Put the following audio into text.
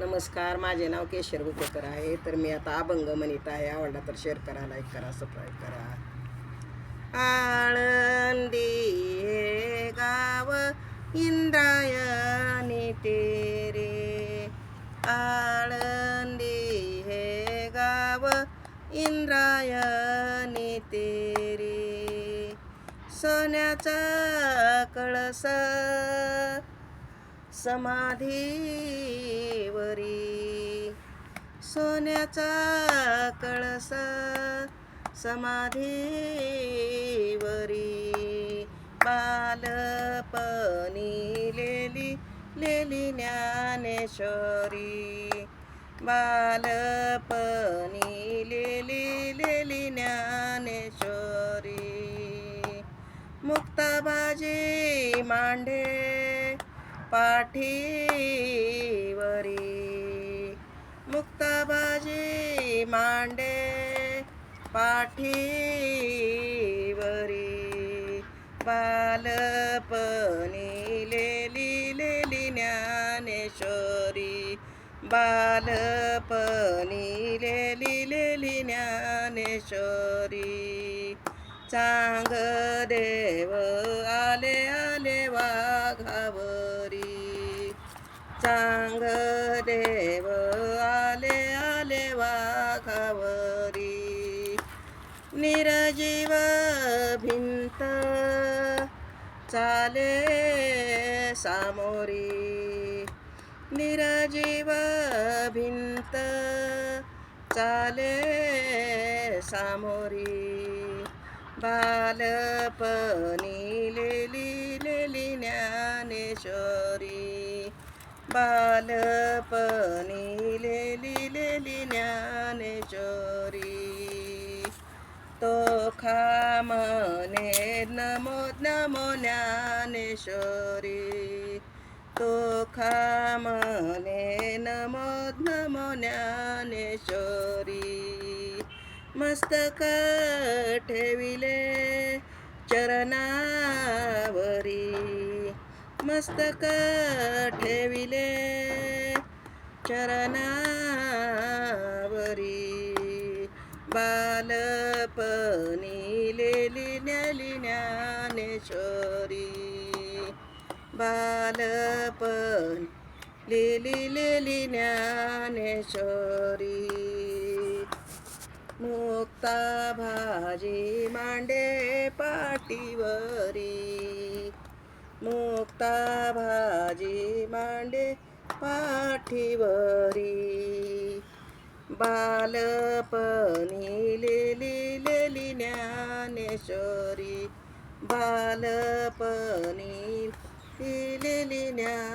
नमस्कार माझे नाव केशर गुपेकर आहे. तर मी आता अभंग म्हणत आहे. आवडला तर शेअर करा लाईक करा सबस्क्राईब करा. आळंदी गाव इंद्रायणी तेरे. आळंदी हे गाव इंद्रायणी तेरे. सोन्याचा कळस समाधीवरी. सोन्याचा कळस समाधीवरी. बालपणी लेली लेली ज्ञानेश्वरी. बालपणी लेली लेली ज्ञानेश्वरी. मुक्ताबाजी मांडे पाठीवरी. मुक्ताबाजी मांडे पाठीवरी. बालपणी लेली लेली ज्ञानेश्वरी. बालपणी लेली लेली ज्ञानेश्वरी. चांग देव आले चांग देव आले आले वाघावरी. निरजीव भिंत चाले सामोरी. निरजीव भिंत चाले सामोरी. बालपणी लेली लेली ज्ञानेश्वर. बालपणी लेली लेली ज्ञानेश्वरी तो खामने नमो नमो ज्ञानेश्वरी तो खामने नमो नमो ज्ञानेश्वरी मस्तक ठेविले चरणा मस्तक ठेविले चरणावरी. बालपणी लेली नेली ज्ञानेश्वरी बालपण लिली लेली ज्ञानेश्वरी मुक्ता भाजी मांडे पाटीवरी. मुक्ता भाजी मांडे पाठीवरी. बालपणी लेली लेली ज्ञानेश्वरी. बालपणी लेली ज्ञान